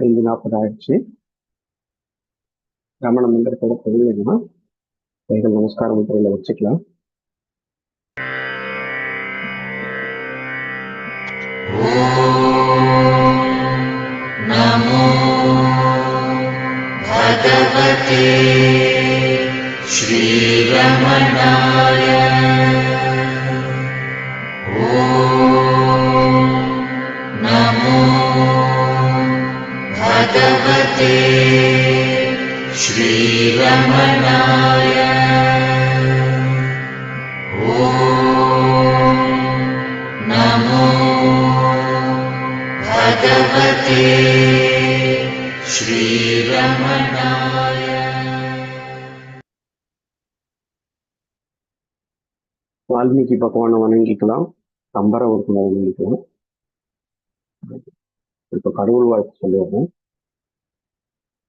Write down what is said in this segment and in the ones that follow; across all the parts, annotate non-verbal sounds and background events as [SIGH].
ஐந்து நாற்பது ஆயிடுச்சு ரமண மந்திரத்தோட தெரியலைன்னா கைகள் நமஸ்கார முத்திரையில வச்சுக்கலாம் नमो भगवते श्रीरमणाय பகவானை வணங்கிக்கலாம். கம்பரை ஒரு வணங்கிக்கலாம். இப்ப கடவுள் வாழ்த்து சொல்லிடுறேன்.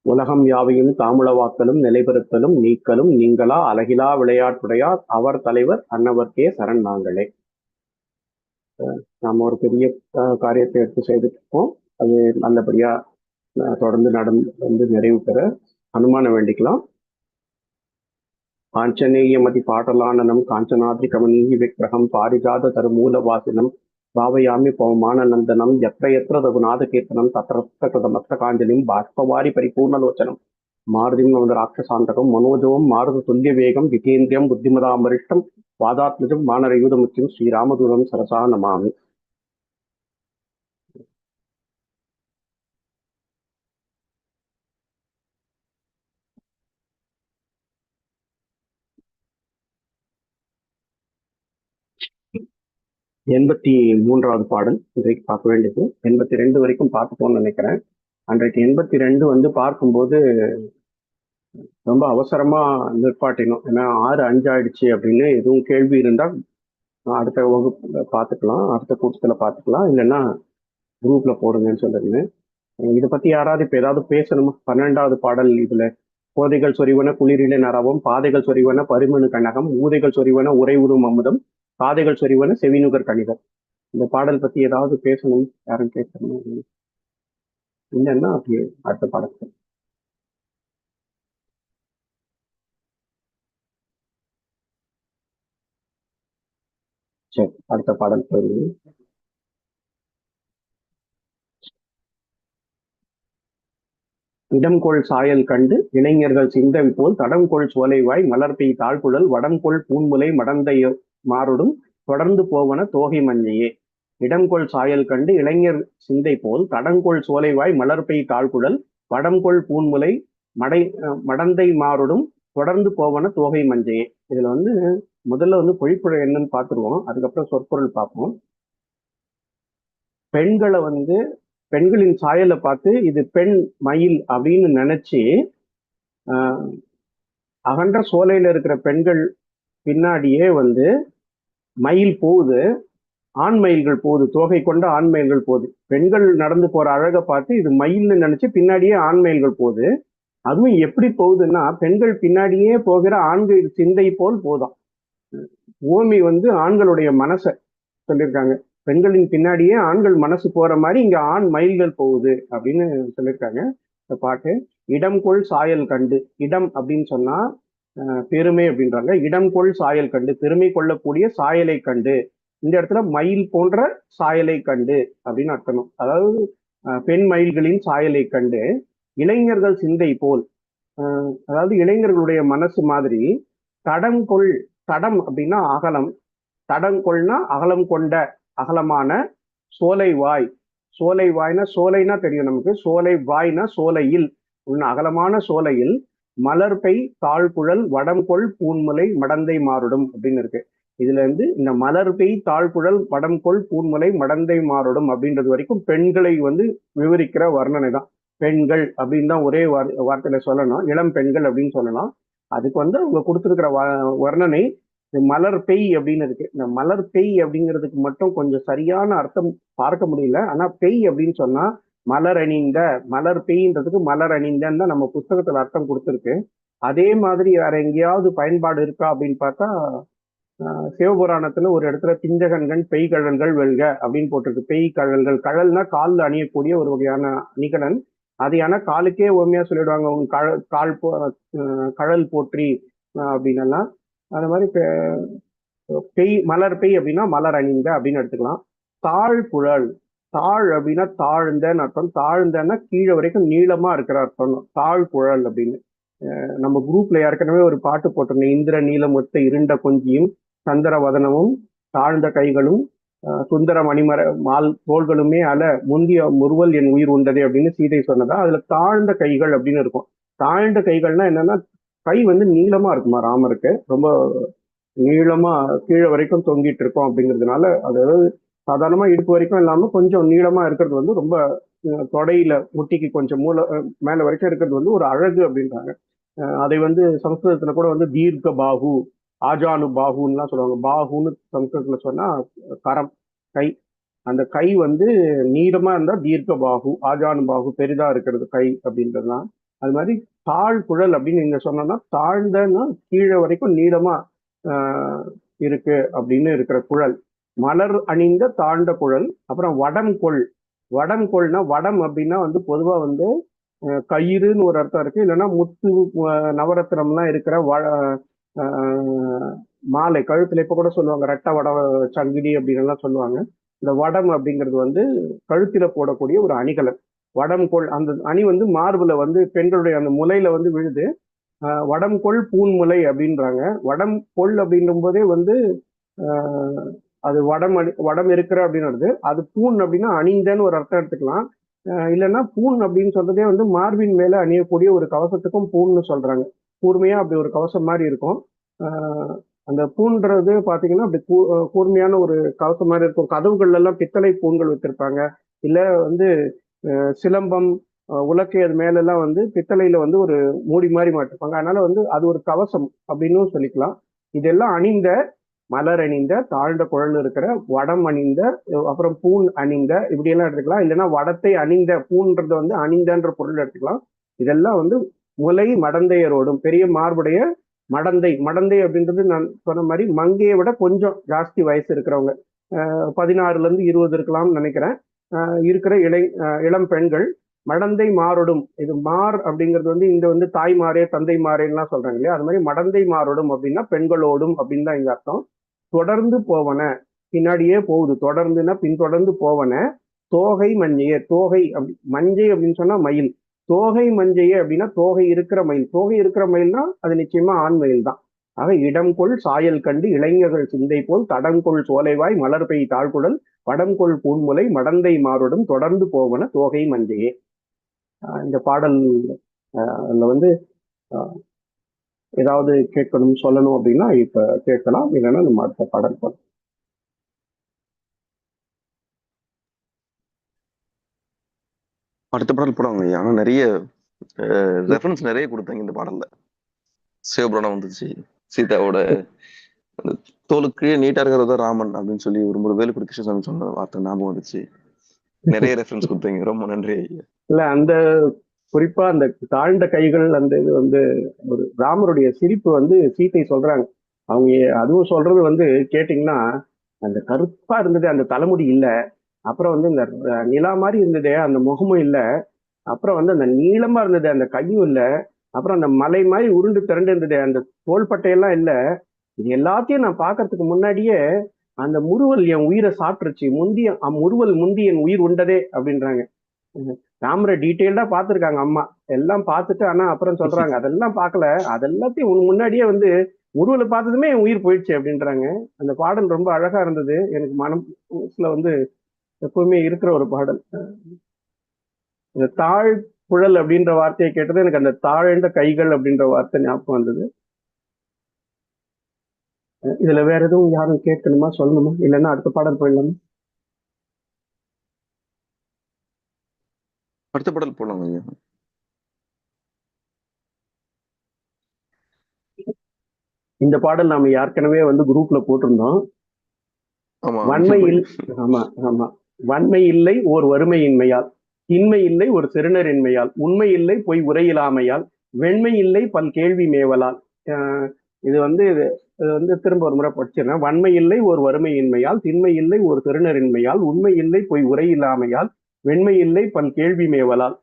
உலகம் யாவையும் தாமுளவாக்கலும் நிலைபெறுத்தலும் நீக்கலும் நீங்களா அழகிலா விளையாட்டுடையார் அவர் தலைவர் அன்னவர்க்கே சரண் நாங்களே. அஹ் நாம ஒரு பெரிய காரியத்தை எடுத்து செய்துட்டு இருக்கோம். அது நல்லபடியா அஹ், தொடர்ந்து நடந்து வந்து நிறைவு பெற அனுமானம் வேண்டிக்கலாம். காஞ்சனேயமதி பாடலானனம் காஞ்சனாத்ரி கமனீய விக்கிரகம் பாரிஜாத தருமூலவாசினம் பாவயாமி பவமானநந்தனம் எத்த எத்திர ரகுநாத கீர்த்தனம் தத்திரத்த கிருதமஸ்தகாஞ்சலிம் பாஷ்பவாரி பரிபூர்ணலோச்சனம் மாருதிம் நமது ராட்சசாந்தகம் மனோஜவம் மாருத துல்லிய வேகம் விகேந்திரம் புத்திமதாமரிஷ்டம் வாதாத்மஜம் வானரயூதமுத்தியம் ஸ்ரீராமதூரம் சரசா நமாமி எண்பத்தி மூன்றாவது பாடல். இன்றைக்கு பார்க்க வேண்டியது. எண்பத்தி ரெண்டு வரைக்கும் பார்த்துப்போம்னு நினைக்கிறேன். அன்றைக்கு எண்பத்தி ரெண்டு வந்து பார்க்கும்போது ரொம்ப அவசரமா நிற்பாட்டினோம். ஏன்னா ஆறு அஞ்சு ஆயிடுச்சு அப்படின்னு எதுவும் கேள்வி இருந்தால் அடுத்த வகுப்புல பார்த்துக்கலாம். அடுத்த கூட்டத்தில் பார்த்துக்கலாம். இல்லைன்னா குரூப்ல போடுங்கன்னு சொல்லிருந்தேன். இதை பத்தி யாராவது இப்போ ஏதாவது பேசணுமா? பன்னெண்டாவது பாடல் இதுல. போதைகள் சொறிவன குளிரில நரவம் பாதைகள் சொறிவன பருமனு கண்ணகம் ஊதைகள் சொறிவன உறைவுறும் அமுதம் காதைகள் சொறிவன செவினுகர் கணிதம். இந்த பாடல் பத்தி ஏதாவது பேசணும்? யாரும் பேசணும் இல்லைன்னா அப்படியே அடுத்த பாடல் சரி அடுத்த பாடல் போயிருந்தது இடம்கொள் சாயல் கண்டு இளைஞர்கள் சிந்தவி போல் தடம்கொள் சோலைவாய் மலர்பெய் தாழ்குழல் வடம்கொள் பூன்முலை மடந்தைய மாறுடும். தொடர்ந்து போவன தோகை மஞ்சையே. இடம்கொள் சாயல் கண்டு இளைஞர் சிந்தை போல் தடங்கொள் சோலைவாய் மலர்பெய் தாழ்குழல் வடம்கொள் பூன்முலை மடை மடந்தை மாறுடும். தொடர்ந்து போவன தோகை மஞ்சையே. இதுல வந்து முதல்ல வந்து பொழிப்புரை என்னன்னு பார்த்துருவோம் அதுக்கப்புறம் சொற்பொருள் பார்ப்போம் பெண்களை வந்து பெண்களின் சாயலை பார்த்து இது பெண் மயில் அப்படின்னு நினைச்சு அகன்ற சோலையில இருக்கிற பெண்கள் பின்னாடியே வந்து மயில் போகுது ஆண் மயில்கள் போகுது தோகை கொண்ட ஆண் மயில்கள் போகுது. பெண்கள் நடந்து போற அழகை பார்த்து இது மயில்னு நினைச்சு பின்னாடியே ஆண் மயில்கள் போகுது. அதுவும் எப்படி போகுதுன்னா பெண்கள் பின்னாடியே போகிற ஆண்கள் சிந்தை போல் போதும் ஓமி வந்து ஆண்களுடைய மனசை சொல்லியிருக்காங்க. பெண்களின் பின்னாடியே ஆண்கள் மனசு போற மாதிரி இங்க ஆண் மயில்கள் போகுது அப்படின்னு சொல்லியிருக்காங்க இந்த பாட்டு. இடம் கொள் சாயல் கண்டு இடம் அப்படின்னு சொன்னா பெருமை அப்படின்றாங்க. இடம் கொள் சாயல் கண்டு பெருமை கொள்ளக்கூடிய சாயலை கண்டு. இந்த இடத்துல மயில் போன்ற சாயலை கண்டு அப்படின்னு அர்த்தம். அதாவது பெண் மயில்களின் சாயலை கண்டு இளைஞர்கள் சிந்தை போல் அதாவது இளைஞர்களுடைய மனசு மாதிரி தடம் கொள் தடம் அப்படின்னா அகலம். தடங்கொள்னா அகலம் கொண்ட அகலமான சோலை வாய். சோலை வாய்னா சோலைனா தெரியும் நமக்கு. சோலை வாய்னா சோலையில். உள்ள அகலமான சோலையில் மலர்பை தாழ்குழல் வடம்கொள் பூன்முலை மடந்தை மாறுடும் அப்படின்னு இருக்கு. இதுல இருந்து இந்த மலர்பை தாழ்குழல் வடம்கொள் பூன்முலை மடந்தை மாறுடும் அப்படின்றது வரைக்கும் பெண்களை வந்து விவரிக்கிற வர்ணனை தான். பெண்கள் அப்படின்னு தான் ஒரே வார் வார்த்தையில சொல்லணும். இளம் பெண்கள் அப்படின்னு சொல்லலாம் அதுக்கு வந்து அவங்க கொடுத்துருக்கிற வர்ணனை மலர் பெய் அப்படின்னு இருக்கு. இந்த மலர் பெய் அப்படிங்கிறதுக்கு மட்டும் கொஞ்சம் சரியான அர்த்தம் பார்க்க முடியல. ஆனா பெய் அப்படின்னு சொன்னா மலர் அணிந்த மலர் பெய்ன்றதுக்கு மலர் அணிந்தன்னு தான் நம்ம புஸ்தகத்துல அர்த்தம் கொடுத்துருக்கு. அதே மாதிரி வேற எங்கேயாவது பயன்பாடு இருக்கா அப்படின்னு பார்த்தா சிவபுராணத்துல ஒரு இடத்துல பிஞ்சகன்கள் பெய் கழல்கள் வெல்க அப்படின்னு போட்டிருக்கு. பெய் கழல்கள் கழல்னா காலில் அணியக்கூடிய ஒரு வகையான அணிகலன். அது ஏன்னா காலுக்கே உண்மையா சொல்லிடுவாங்க. உன் கழ கால் போ கழல் போற்றி அப்படின்னலாம் அது மாதிரி பெய் மலர் பெய் அப்படின்னா மலர் அணிந்த அப்படின்னு எடுத்துக்கலாம். தாழ் குழல் தாழ் அப்படின்னா தாழ்ந்தன்னு அர்த்தம். தாழ்ந்தன்னா கீழே வரைக்கும் நீளமா இருக்கிற அர்த்தம். தாழ் குழல் அப்படின்னு. நம்ம குரூப்ல ஏற்கனவே ஒரு பாட்டு போட்டிருந்தேன். இந்திர நீலமொத்த இருண்ட கொஞ்சியும் சந்திர வதனமும் தாழ்ந்த கைகளும் சுந்தர மணிமர மால் தோள்களுமே அல முந்திய முறுவல் என் உயிர் உண்டதே அப்படின்னு சீதை சொன்னதா? அதுல தாழ்ந்த கைகள் அப்படின்னு இருக்கும். தாழ்ந்த கைகள்னா என்னன்னா கை வந்து நீளமா இருக்குமா ராமருக்கு? ரொம்ப நீளமா கீழே வரைக்கும் தொங்கிட்டு இருக்கோம் அப்படிங்கிறதுனால அதாவது சாதாரணமா இடுப்பு வரைக்கும் இல்லாம கொஞ்சம் நீளமா இருக்கிறது வந்து ரொம்ப தொடையில முட்டிக்கு கொஞ்சம் மூல மேலே மேல வரைக்கும் இருக்கிறது வந்து ஒரு அழகு அப்படின்றாங்க. அதை வந்து சம்ஸ்கிருதத்துல கூட வந்து தீர்க்க பாகு ஆஜானு பாகுன்னுலாம் சொல்லுவாங்க. பாகுன்னு சம்ஸ்கிருதத்துல சொன்னா கரம் கை. அந்த கை வந்து நீளமா இருந்தா தீர்க்க பாகு ஆஜானு பாகு பெரிதா இருக்கிறது கை அப்படின்றதுலாம் அது மாதிரி தாழ் குழல் அப்படின்னு நீங்க சொன்னோம்னா தாழ்ந்தன்னா கீழே வரைக்கும் நீளமா இருக்கு அப்படின்னு இருக்கிற குழல். மலர் அணிந்த தாண்ட குழல் அப்புறம் வடம் கொள். வடம் கொள்னா வடம் அப்படின்னா வந்து பொதுவா வந்து கயிறுன்னு ஒரு அர்த்தம் இருக்கு. இல்லைன்னா முத்து நவரத்தினம்லாம் நவரத்னம்லாம் இருக்கிற வ மாலை கழுத்துல இப்ப கூட சொல்லுவாங்க ரெட்ட வட சங்கிலி அப்படின்னு எல்லாம் சொல்லுவாங்க. இந்த வடம் அப்படிங்கிறது வந்து கழுத்தில போடக்கூடிய ஒரு அணிகலன். வடம் கொள் அந்த அணி வந்து மார்புல வந்து பெண்களுடைய அந்த முலையில வந்து விழுது. வடம் கொள் பூன்முலை அப்படின்றாங்க. வடம் கொள் அப்படின்னும் போதே வந்து அது வடம் அணி வடம் இருக்கிற அப்படின்னு வருது. அது பூன் அப்படின்னா அணிந்தன்னு ஒரு அர்த்தம் எடுத்துக்கலாம். இல்லைன்னா பூன் அப்படின்னு சொல்றதே வந்து மார்பின் மேல அணியக்கூடிய ஒரு கவசத்துக்கும் பூன்னு சொல்றாங்க. கூர்மையா அப்படி ஒரு கவசம் மாதிரி இருக்கும். அந்த பூன்றது பாத்தீங்கன்னா அப்படி கூ- கூர்மையான ஒரு கவசம் மாதிரி இருக்கும். கதவுகள்ல எல்லாம் பித்தளை பூண்கள் வச்சிருப்பாங்க. இல்ல வந்து சிலம்பம் உலக்கை அது மேல எல்லாம் வந்து பித்தளையில வந்து ஒரு மூடி மாதிரி மாட்டிருப்பாங்க. அதனால வந்து அது ஒரு கவசம் அப்படின்னு சொல்லிக்கலாம். இதெல்லாம் அணிந்த மலர் அணிந்த தாழ்ந்த குழல் இருக்கிற வடம் அணிந்த அப்புறம் பூன் அணிந்த இப்படியெல்லாம் எடுத்துக்கலாம். இல்லைன்னா வடத்தை அணிந்த பூன்றது வந்து அணிந்தன்ற பொருள் எடுத்துக்கலாம். இதெல்லாம் வந்து முலை மடந்தையரோடும் பெரிய மார்புடைய மடந்தை மடந்தை அப்படின்றது நான் சொன்ன மாதிரி மங்கையை விட கொஞ்சம் ஜாஸ்தி வயசு இருக்கிறவங்க. பதினாறுல இருந்து இருபது இருக்கலாம்னு நினைக்கிறேன். இருக்கிற இளை இளம் பெண்கள் மடந்தை மாறொடும் இது மார் அப்படிங்கிறது வந்து இங்க வந்து தாய்மாரே தந்தை மாறேன்னுலாம் சொல்றாங்க இல்லையா? அது மாதிரி மடந்தை மாறொடும் அப்படின்னா பெண்களோடும் அப்படின்னு தான் இங்க அர்த்தம். தொடர்ந்து போவன. பின்னாடியே போகுது. தொடர்ந்துன்னா பின்தொடர்ந்து போவன. தோகை மஞ்சையே தோகை அப்படி மஞ்சை அப்படின்னு சொன்னா மயில். தோகை மஞ்சையே அப்படின்னா தோகை இருக்கிற மயில். தோகை இருக்கிற மயில்னா அது நிச்சயமா ஆண் மயில் தான். ஆக இடம்கொள் சாயல் கண்டு இளைஞர்கள் சிந்தை போல் தடங்கொள் சோலைவாய் மலர் பெய் தாழ்குடல் வடம்கொள் பூன்முலை மடந்தை மாறுடன் தொடர்ந்து போவன தோகை மஞ்சையே. இந்த பாடல் வந்து ஏதாவது கேட்கணும் சொல்லணும் அப்படின்னா இப்ப கேட்கலாம். இல்லைன்னா நம்ம அடுத்த பாடல் போகலாம் அடுத்த பாடல் போடுவாங்க. ஆனா நிறைய ரெஃபரன்ஸ் நிறைய கொடுத்தாங்க இந்த பாடல்ல. சிவபுராணம் வந்துச்சு. சீதாவோட தோலுக்கு நீட்டா இருக்கிறது தான் ராமன் அப்படின்னு சொல்லி ஒரு முறை வேலுக்குடி கிருஷ்ணசாமி சொன்ன வார்த்தை ஞாபகம் வந்துச்சு. நிறைய ரெஃபரன்ஸ் கொடுத்தீங்க. ரொம்ப நன்றி ஐயா. இல்ல அந்த குறிப்பா அந்த தாழ்ந்த கைகள் அந்த இது வந்து ஒரு ராமருடைய சிரிப்பு வந்து சீத்தை சொல்றாங்க. அவங்க அதுவும் சொல்றது வந்து கேட்டிங்கன்னா அந்த கருப்பா இருந்தது அந்த தலைமுடி இல்லை. அப்புறம் வந்து இந்த நிலா மாதிரி இருந்தது அந்த முகமும் இல்லை. அப்புறம் வந்து அந்த நீளமா இருந்தது அந்த கையும் இல்லை. அப்புறம் அந்த மலை மாதிரி உருண்டு திரண்டு இருந்தது அந்த தோள்பட்டையெல்லாம் இல்லை. இது எல்லாத்தையும் நான் பார்க்கறதுக்கு முன்னாடியே அந்த முறுவல் என் உயிரை சாப்பிட்டுருச்சு. முந்திய அம் முறுவல் முந்தி என் உயிர் உண்டதே அப்படின்றாங்க. ராமரை டீட்டெயில்டா பார்த்திருக்காங்க அம்மா. எல்லாம் பார்த்துட்டு ஆனா அப்புறம் சொல்றாங்க. [LAUGHS] அதெல்லாம் பார்க்கல. அதெல்லாத்தையும் உன் முன்னாடியே வந்து உருவலை பார்த்ததுமே என் உயிர் போயிடுச்சு அப்படின்றாங்க. அந்த பாடல் ரொம்ப அழகா இருந்தது. எனக்கு மனசுல வந்து எப்பவுமே இருக்கிற ஒரு பாடல். இந்த தாழ் குழல் அப்படின்ற வார்த்தையை கேட்டது எனக்கு அந்த தாழ்ந்த கைகள் அப்படின்ற வார்த்தை ஞாபகம் வந்தது. இதுல வேற எதுவும் யாரும் கேட்கணுமா? சொல்லணுமா? இல்லைன்னா அடுத்த பாடல் போயிடலாமா? அடுத்த பாடல் போடலாம் ஐயா? இந்த பாடல் நாம ஏற்கனவே வந்து குரூப்ல போட்டிருந்தோம். வன்மையில் ஆமா. ஆமா வன்மை இல்லை ஓர் வறுமையின்மையால். இன்மை இல்லை ஒரு சிறுநரின்மையால். உண்மை இல்லை பொய் உரையிலாமையால் வெண்மை இல்லை பல் கேள்வி மேவலால். ஆஹ் இது வந்து இது இது வந்து திரும்ப ஒரு முறை படிச்சிடறேன். வன்மை இல்லை ஒரு வறுமையின்மையால். திண்மை இல்லை ஒரு திருநரின்மையால் உண்மை இல்லை பொய் உரையில்லாமையால். வெண்மை இல்லை பல் கேள்வி மேவலால்.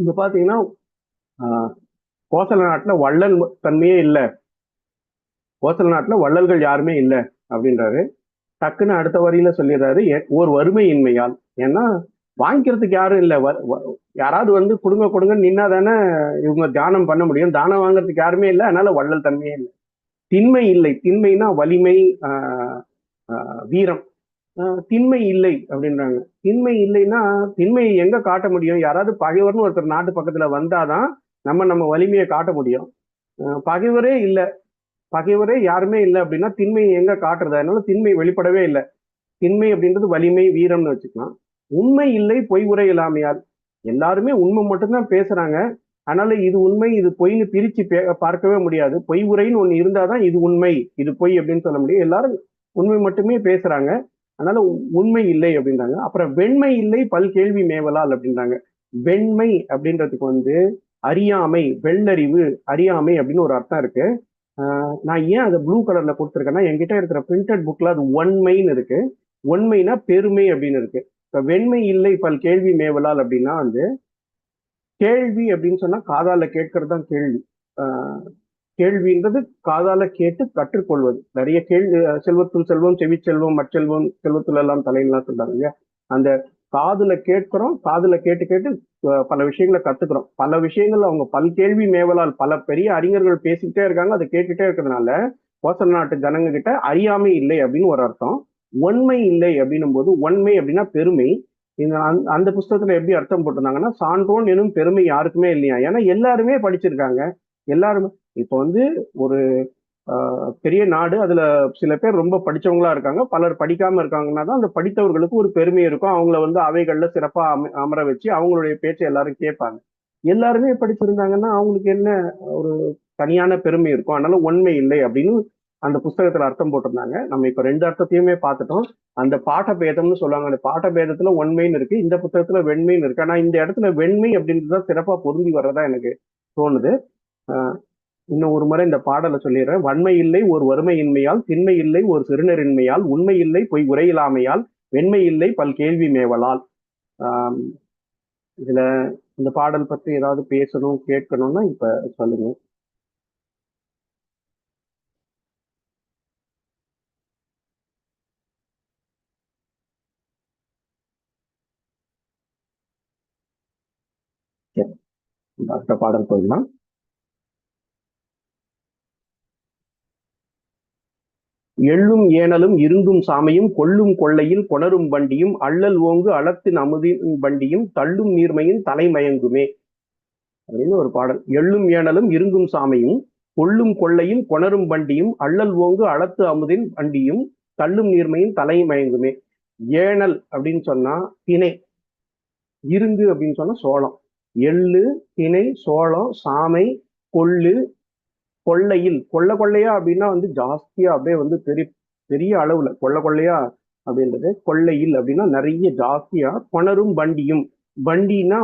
இங்க பாத்தீங்கன்னா கோசல நாட்டுல வள்ளல் தன்மையே இல்லை. கோசல நாட்டுல வள்ளல்கள் யாருமே இல்லை அப்படின்றாரு. டக்குன்னு அடுத்த வரியில சொல்லிடுறாரு ஒரு ஓர் வறுமையின்மையால். ஏன்னா வாங்கிக்கிறதுக்கு யாரும் இல்லை. யாராவது வந்து கொடுங்க கொடுங்க நின்னா தானே இவங்க தியானம் பண்ண முடியும். தானம் வாங்குறதுக்கு யாருமே இல்லை அதனால வள்ளல் தன்மையே இல்லை. திண்மை இல்லை. திண்மைனா வலிமை வீரம். திண்மை இல்லை அப்படின்றாங்க. திண்மை இல்லைன்னா திண்மையை எங்க காட்ட முடியும்? யாராவது பகைவர்னு ஒருத்தர் நாட்டு பக்கத்துல வந்தாதான் நம்ம நம்ம வலிமையை காட்ட முடியும். பகைவரே இல்லை. பகைவரே யாருமே இல்லை அப்படின்னா திண்மையை எங்க காட்டுறது? அதனால திண்மை வெளிப்படவே இல்லை. திண்மை அப்படின்றது வலிமை வீரம்னு வச்சுக்கலாம். உண்மை இல்லை பொய் உரை இல்லாமையால். எல்லாருமே உண்மை மட்டும்தான் பேசுறாங்க. அதனால இது உண்மை இது பொய்ன்னு பிரிச்சு பே- பார்க்கவே முடியாது. பொய் உரைன்னு ஒண்ணு இருந்தாதான் இது உண்மை இது பொய் அப்படின்னு சொல்ல முடியும். எல்லாரும் உண்மை மட்டுமே பேசுறாங்க. அதனால உண்மை இல்லை அப்படின்றாங்க. அப்புறம் வெண்மை இல்லை பல் கேள்வி மேவலால் அப்படின்றாங்க. வெண்மை அப்படின்றதுக்கு வந்து அறியாமை வெள்ளறிவு அறியாமை அப்படின்னு ஒரு அர்த்தம் இருக்கு. நான் ஏன் அதை ப்ளூ கலர்ல கொடுத்துருக்கேன்னா என்கிட்ட இருக்கிற பிரிண்டட் புக்ல அது ஒன்மைன்னு இருக்கு. ஒன்மைனா பெருமை அப்படின்னு இருக்கு. இப்போ வெண்மை இல்லை பல் கேள்வி மேவலால் அப்படின்னா வந்து கேள்வி அப்படின்னு சொன்னா காதால கேட்கறது தான் கேள்வி கேள்வின்றது காதால கேட்டு கற்றுக்கொள்வது. நிறைய கேள்வி செல்வத்துள் செல்வம் செவி செல்வம் மற்றெல்வம் செல்வத்துல எல்லாம் தலையெல்லாம் சொல்றாங்க இல்லையா? அந்த காதுல கேட்கிறோம் காதுல கேட்டு கேட்டு பல விஷயங்களை கத்துக்கிறோம். பல விஷயங்கள் அவங்க பல் கேள்வி மேவலால் பல பெரிய அறிஞர்கள் பேசிக்கிட்டே இருக்காங்க. அதை கேட்டுட்டே இருக்கிறதுனால கோசல நாட்டு ஜனங்க கிட்ட அறியாமை இல்லை அப்படின்னு ஒரு அர்த்தம். ஒன்மை இல்லை அப்படின்னும் போது ஒன்மை அப்படின்னா பெருமை. இந்த அந்த புஸ்தகத்துல எப்படி அர்த்தம் போட்டிருந்தாங்கன்னா சான்றோன் எனும் பெருமை யாருக்குமே இல்லையா? ஏன்னா எல்லாருமே படிச்சிருக்காங்க. எல்லாருமே இப்போ வந்து ஒரு பெரிய நாடு அதுல சில பேர் ரொம்ப படிச்சவங்களா இருக்காங்க. பலர் படிக்காம இருக்காங்கன்னா தான் அந்த படித்தவர்களுக்கு ஒரு பெருமை இருக்கும். அவங்கள வந்து அவைகள்ல சிறப்பா அம அமர வச்சு அவங்களுடைய பேச்சை எல்லாரும் கேட்பாங்க. எல்லாருமே படிச்சிருந்தாங்கன்னா அவங்களுக்கு என்ன ஒரு தனியான பெருமை இருக்கும். அதனால உண்மை இல்லை அப்படின்னு அந்த புஸ்தகத்துல அர்த்தம் போட்டிருந்தாங்க. நம்ம இப்ப ரெண்டு அர்த்தத்தையுமே பார்த்துட்டோம். அந்த பாட்ட பேதம்னு சொல்லுவாங்க. அந்த பாட்ட பேதத்துல ஒன்மைன்னு இருக்கு. இந்த புத்தகத்துல வெண்மைன்னு இருக்கு. ஆனா இந்த இடத்துல வெண்மை அப்படின்றது தான் சிறப்பா பொருந்தி வர்றதா எனக்கு தோணுது. இன்னும் ஒரு முறை இந்த பாடலை சொல்லிடுறேன். வன்மை இல்லை ஒரு வறுமையின்மையால் திண்மை இல்லை ஒரு சிறுநரின்மையால் உண்மை இல்லை பொய் உரையிலாமையால் வெண்மை இல்லை பல் கேள்வி மேவலால். இதுல இந்த பாடல் பத்தி ஏதாவது பேசணும் கேட்கணும்னா இப்ப சொல்லுங்க. அடுத்த பாடல் போயிடலாம் எள்ளும் ஏனலும் இருந்தும் சாமையும் கொள்ளும் கொள்ளையில் கொணரும் வண்டியும் அள்ளல் ஓங்கு அளத்தின் அமுதின் வண்டியும் தள்ளும் நீர்மையும் தலைமயங்குமே அப்படின்னு ஒரு பாடல். எள்ளும் ஏனலும் இருங்கும் சாமையும் கொள்ளும் கொள்ளையில் கொணரும் வண்டியும் அள்ளல் ஓங்கு அளத்து அமுதின் வண்டியும் தள்ளும் நீர்மையும் தலைமயங்குமே ஏனல் அப்படின்னு சொன்னா திணை. இருங்கு அப்படின்னு சொன்னா சோளம். எள்ளு திணை சோளம் சாமை கொள்ளு கொள்ளையில் கொள்ள கொள்ளையா அப்படின்னா வந்து ஜாஸ்தியா அப்படியே வந்து பெரிய பெரிய அளவுல கொள்ள கொள்ளையா அப்படின்றது கொள்ளையில் அப்படின்னா நிறைய ஜாஸ்தியா கொணரும் வண்டியும். வண்டின்னா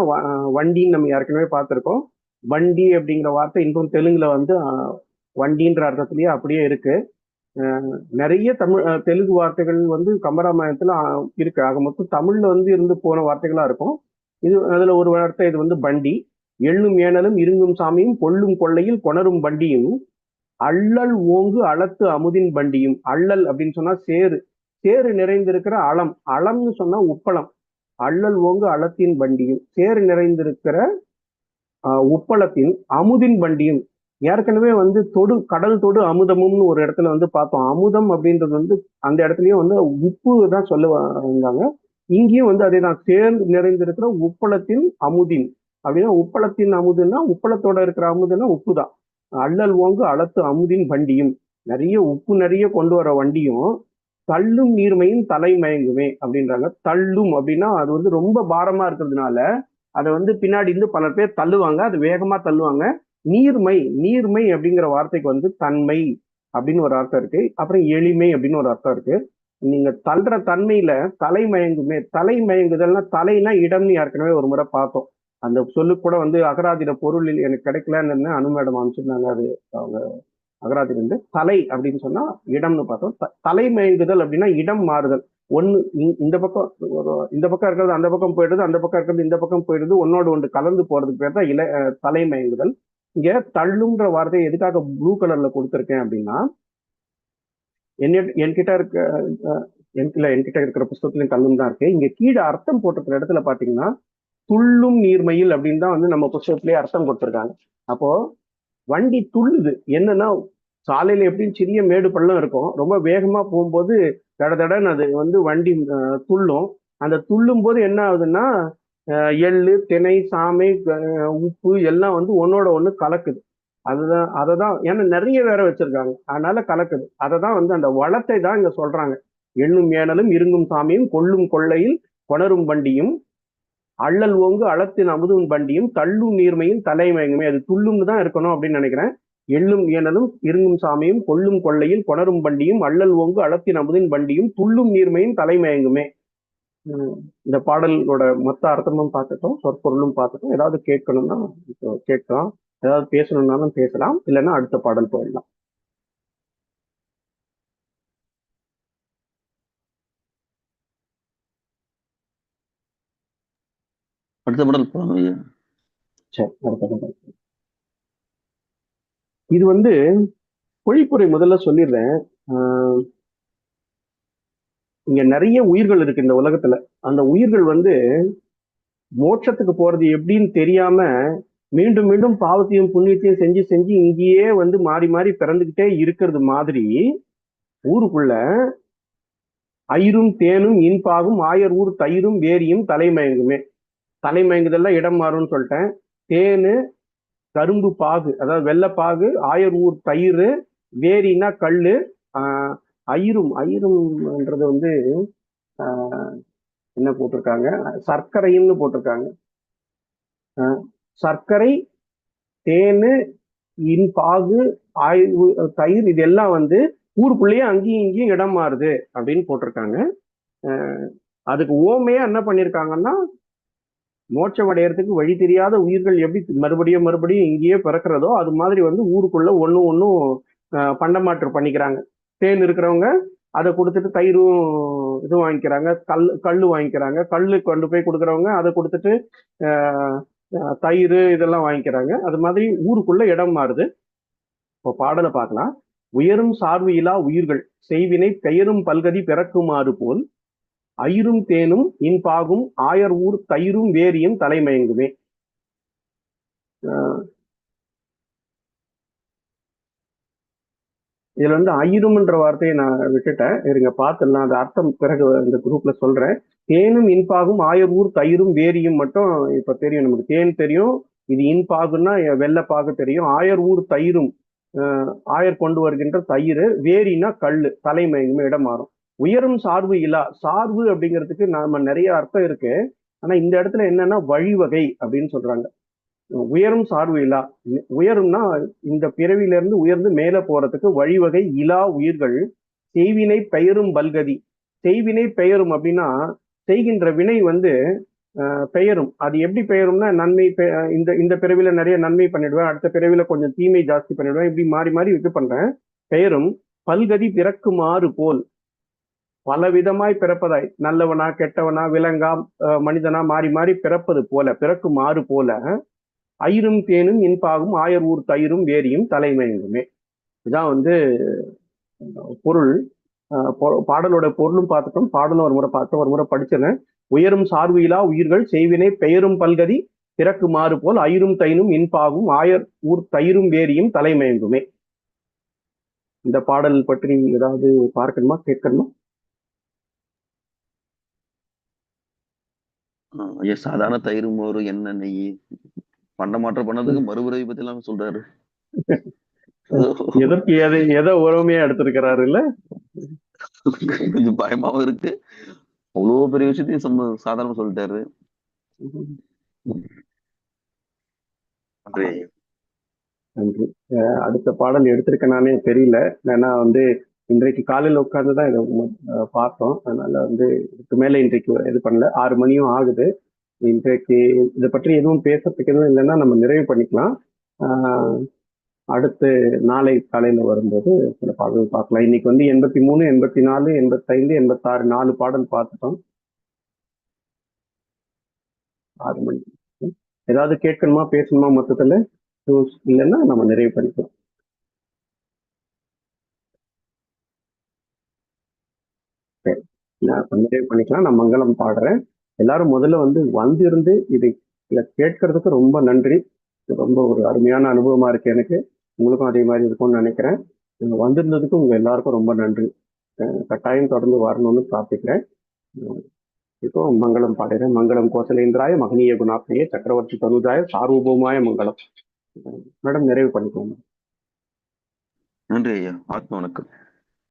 வண்டின்னு நம்ம ஏற்கனவே பார்த்துருக்கோம். வண்டி அப்படிங்கிற வார்த்தை இன்னும் தெலுங்குல வந்து வண்டின்ற அர்த்தத்திலேயே அப்படியே இருக்கு. நிறைய தமிழ் தெலுங்கு வார்த்தைகள் வந்து கம்பராமாயணத்துல இருக்கு. ஆக மொத்தம் தமிழ்ல வந்து இருந்து போன வார்த்தைகளா இருக்கும். இது அதுல ஒரு வார்த்தை இது வந்து வண்டி. எள்ளும் ஏனலும் இருங்கும் சாமியும் கொள்ளும் கொள்ளையில் கொணரும் வண்டியும் அள்ளல் ஓங்கு அளத்து அமுதின் வண்டியும். அள்ளல் அப்படின்னு சொன்னா சேறு. சேறு நிறைந்திருக்கிற அளம் அளம்னு சொன்னா உப்பளம். அள்ளல் ஓங்கு அளத்தின் வண்டியும். சேறு நிறைந்திருக்கிற ஆஹ், உப்பளத்தின் அமுதின் வண்டியும். ஏற்கனவே வந்து தொடு கடல் தொடு அமுதமும்னு ஒரு இடத்துல வந்து பார்த்தோம். அமுதம் அப்படின்றது வந்து அந்த இடத்துலயும் வந்து உப்பு தான் சொல்ல வந்தாங்க இங்கேயும் வந்து அதே தான் சேர்ந்து நிறைந்திருக்கிற உப்பளத்தின் அமுதின். அப்படின்னா உப்பளத்தின் அமுதுன்னா உப்பளத்தோட இருக்கிற அமுதுன்னா உப்பு தான் அள்ளல் ஓங்கு அளத்து அமுதின் வண்டியும். நிறைய உப்பு நிறைய கொண்டு வர வண்டியும் தள்ளும் நீர்மையும் தலை மயங்குமே அப்படின்றாங்க. தள்ளும் அப்படின்னா அது வந்து ரொம்ப பாரமா இருக்கிறதுனால அதை வந்து பின்னாடி இருந்து பல பேர் தள்ளுவாங்க. அது வேகமா தள்ளுவாங்க. நீர்மை நீர்மை அப்படிங்கிற வார்த்தைக்கு வந்து தன்மை அப்படின்னு ஒரு அர்த்தம் இருக்கு. அப்புறம் எளிமை அப்படின்னு ஒரு அர்த்தம் இருக்கு. நீங்க தள்ளுற தன்மையில தலை மயங்குமே தலை மயங்குதல்னா தலைனா இடம்னு ஏற்கனவே ஒரு முறை பார்த்தோம். அந்த சொல்லு கூட வந்து அகராதியில பொருள் எனக்கு கிடைக்கலன்னு அனுமேடம் அமைச்சிருந்தாங்க அது அவங்க அகராதி வந்து தலை அப்படின்னு சொன்னா இடம்னு பார்த்தோம். த- தலை மயங்குதல் அப்படின்னா இடம் மாறுதல். ஒன்று இந்த பக்கம் ஒரு- இந்த பக்கம் இருக்கிறது அந்த பக்கம் போயிடுது அந்த பக்கம் இருக்கிறது இந்த பக்கம் போயிடுது ஒன்னோடு ஒன்று கலந்து போறதுக்கு பேர் தான் இலை தலை மயங்குதல் இங்க தள்ளுன்ற வார்த்தையை எதுக்காக ப்ளூ கலர்ல கொடுத்துருக்கேன் அப்படின்னா என்ன என்கிட்ட இருக்க என் இல்ல என்கிட்ட இருக்கிற புஸ்தகத்துலயும் தள்ளும் தான் இருக்கு. இங்க கீழே அர்த்தம் போட்டிருக்கிற இடத்துல பாத்தீங்கன்னா துள்ளும் நீர்மையில் அப்படின்னு தான் வந்து நம்ம புத்தகத்திலேயே அர்த்தம் கொடுத்துருக்காங்க. அப்போ வண்டி துள்ளுது. என்னன்னா சாலையில எப்படின்னு சிறிய மேடு பள்ளம் இருக்கும். ரொம்ப வேகமா போகும்போது தட தடன்னு அது வந்து வண்டி துள்ளும். அந்த துள்ளும் போது என்ன ஆகுதுன்னா எள்ளு திணை சாமை உப்பு எல்லாம் வந்து ஒன்னோட ஒண்ணு கலக்குது. அதுதான் அதை தான் ஏன்னா நிறைய வேற வச்சிருக்காங்க. அதனால கலக்குது. அதை தான் வந்து அந்த வளத்தை தான் இங்க சொல்றாங்க. எண்ணும் ஏனலும் இருங்கும் சாமியும் கொள்ளும் கொள்ளையில் கொணரும் வண்டியும் அள்ளல் ஓங்கு அளத்தின் அமுதும் வண்டியும் தள்ளும் நீர்மையும் தலைமயங்குமே அது துள்ளும்னு தான் இருக்கணும் அப்படின்னு நினைக்கிறேன். எள்ளும் ஏனலும் இருங்கும் சாமியும் கொள்ளும் கொள்ளையில் கொணரும் வண்டியும் அள்ளல் ஓங்கு அளத்தின் அமுதின் வண்டியும் துள்ளும் நீர்மையும் தலைமயங்குமே இந்த பாடலோட மொத்த அர்த்தமும் பார்த்துட்டோம் சொற்பொருளும் பார்த்துட்டோம். ஏதாவது கேட்கணும்னா கேட்கலாம். ஏதாவது பேசணும்னாலும் பேசலாம். இல்லைன்னா அடுத்த பாடல் போயிடலாம். அடுத்த பாடல் போலாம் ஐயா சரி அடுத்த இது வந்து பொழிப்புரை முதல்ல சொல்லிடுறேன். ஆஹ் இங்க நிறைய உயிர்கள் இருக்கு இந்த உலகத்துல. அந்த உயிர்கள் வந்து மோட்சத்துக்கு போறது எப்படின்னு தெரியாம மீண்டும் மீண்டும் பாவத்தையும் புண்ணியத்தையும் செஞ்சு செஞ்சு இங்கேயே வந்து மாறி மாறி பிறந்துகிட்டே இருக்கிறது மாதிரி ஊருக்குள்ள ஐரும் தேனும் இன்பாகும் ஆயர் ஊர் தயிரும் வேரியும் தலைமயங்குமே. தலைமயங்குதெல்லாம் இடம் மாறும்னு சொல்லிட்டேன். தேனு கரும்பு பாகு அதாவது வெள்ளைப்பாகு ஆயர் ஊர் தயிர் வேரினா கல் ஐரும் ஐரும்ன்றது வந்து என்ன போட்டிருக்காங்க? சர்க்கரைன்னு போட்டிருக்காங்க. சர்க்கரை தேனு இன்பாகு ஆய்வு தயிர் இதெல்லாம் வந்து ஊருக்குள்ளேயே அங்கேயும் இங்கேயும் இடம் மாறுது அப்படின்னு போட்டிருக்காங்க. அதுக்கு ஓமையா என்ன பண்ணியிருக்காங்கன்னா மோட்சம் அடையறதுக்கு வழி தெரியாத உயிர்கள் எப்படி மறுபடியும் மறுபடியும் இங்கேயே பிறக்கிறதோ அது மாதிரி வந்து ஊருக்குள்ள ஒன்றும் ஒன்றும் பண்டமாற்று பண்ணிக்கிறாங்க. தேன் இருக்கிறவங்க அதை கொடுத்துட்டு தயிரும் இது வாங்கிக்கிறாங்க கல் கல் வாங்கிக்கிறாங்க கல் கொண்டு போய் கொடுக்குறவங்க அதை கொடுத்துட்டு தயிர் இதெல்லாம் வாங்கிக்கிறாங்க. அது மாதிரி ஊருக்குள்ள இடம் மாறுது. இப்போ பாடலை பார்க்கலாம். உயரும் சார்பு இலா உயிர்கள் செய்வினை பெயரும் பல்கதி பிறக்குமாறு போல் ஐரும் தேனும் இன்பாகும் ஆயர் ஊர் தயிரும் வேரியும் தலைமயங்குமே. ஆஹ் இதுல வந்து ஐயரும்ன்ற வார்த்தையை நான் விட்டுட்டேன். இருங்க பார்த்துடலாம். அது அர்த்தம் பிறகு இந்த குரூப்ல சொல்றேன். தேனும் இன்பாகும் ஆயர் ஊர் தயிரும் வேரியும் மட்டும் இப்ப தெரியும் நமக்கு. தேன் தெரியும் இது இன்பாகுன்னா வெள்ளைப்பாகு தெரியும். ஆயர் ஊர் தயிரும் ஆஹ் ஆயர் கொண்டு வருகின்ற தயிர் வேரினா கல்லு தலைமயங்குமே இடம் மாறும். உயரும் சார்பு இலா சார்பு அப்படிங்கிறதுக்கு நாம நிறைய அர்த்தம் இருக்கு. ஆனா இந்த இடத்துல என்னன்னா வழிவகை அப்படின்னு சொல்றாங்க. உயரும் சார்பு இலா உயரும்னா இந்த பிறவியிலிருந்து உயர்ந்து மேல போறதுக்கு வழிவகை இலா உயிர்கள் செய்வினை பெயரும் பல்கதி. செய்வினை பெயரும் அப்படின்னா செய்கின்ற வினை வந்து பெயரும். அது எப்படி பெயரும்னா நன்மை பெ- இந்த இந்த பிறவில நிறைய நன்மை பண்ணிடுவேன் அடுத்த பிறவில கொஞ்சம் தீமை ஜாஸ்தி பண்ணிடுவேன் இப்படி மாறி மாறி இது பண்றேன். பெயரும் பல்கதி பிறக்குமாறு போல். பலவிதமாய் பிறப்பதாய். நல்லவனா கெட்டவனா விலங்கா மனிதனா மாறி மாறி பிறப்பது போல பிறக்குமாறு போல ஐரும் தேனும் இன்பாகும் ஆயர் ஊர் தயிரும் வேரியும் தலைமையுமே இதான் வந்து பொருள். பாடலோட பொருளும் பார்த்துட்டோம். பாடலும் ஒரு முறை பார்த்தோம் ஒரு முறை படிச்சேன். உயரும் சார்பிலா உயிர்கள் செய்வினை பெயரும் பல்கதி பிறக்குமாறு போல் ஐரும் தைனும் இன்பாகும் ஆயர் ஊர் தயிரும் வேரியும் தலைமயங்குமே இந்த பாடல் பற்றி ஏதாவது பார்க்கணுமா கேட்கணுமா ஆஹ் ஐயா சாதாரண தயிர் மோர் எண்ணெய் நெய் பண்ட மாற்றம் பண்ணதுக்கு மறுபிறவி பத்தி எல்லாம் சொல்றாரு. [LAUGHS] எதற்கு எதை எதை உறவுமையா எடுத்திருக்கிறாரு இல்ல? கொஞ்சம் பயமாவும் இருக்கு. அவ்வளவு பெரிய விஷயத்தையும் சம்ம- சாதாரணமா சொல்லிட்டாரு. நன்றி. அடுத்த பாடல் எடுத்திருக்கேனானே தெரியல. ஏன்னா வந்து இன்றைக்கு காலையில் உட்கார்ந்து தான் இதை பார்த்தோம். அதனால வந்து இதுக்கு மேலே இன்றைக்கு இது பண்ணல. ஆறு மணியும் ஆகுது. இன்றைக்கு இதை பற்றி எதுவும் பேசுறதுக்கு எதுவும் இல்லைன்னா நம்ம நிறைவு பண்ணிக்கலாம். அடுத்து நாளை காலையில் வரும்போது சில பாடல்கள் பார்க்கலாம். இன்னைக்கு வந்து எண்பத்தி மூணு எண்பத்தி நாலு எண்பத்தைந்து எண்பத்தாறு நாலு பாடல் பார்த்துட்டோம். ஆறு மணி. ஏதாவது கேட்கணுமா பேசணுமா மொத்தத்தில்? இல்லைன்னா நம்ம நிறைவு பண்ணிக்கலாம் சரி நான் இப்ப நிறைவு பண்ணிக்கலாம். நான் மங்களம் பாடுறேன். எல்லாரும் முதல்ல வந்து வந்திருந்து இது இதை கேட்கறதுக்கு ரொம்ப நன்றி. ரொம்ப ஒரு அருமையான அனுபவமா இருக்கு எனக்கு. உங்களுக்கும் அதே மாதிரி இருக்கும்னு நினைக்கிறேன். நீங்க வந்திருந்ததுக்கு உங்க எல்லாருக்கும் ரொம்ப நன்றி. கட்டாயம் தொடர்ந்து வரணும்னு பிரார்த்திக்கிறேன். இப்போ மங்களம் பாடுறேன். மங்களம் கோசலேந்திராய மகனீய குணாப்தியே சக்கரவர்த்தி தனுஜாய சார்வபூமாய மங்களம். மேடம் நிறைவு பண்ணிக்கோங்க. நன்றி ஐயா. ஆத்ம வணக்கம்.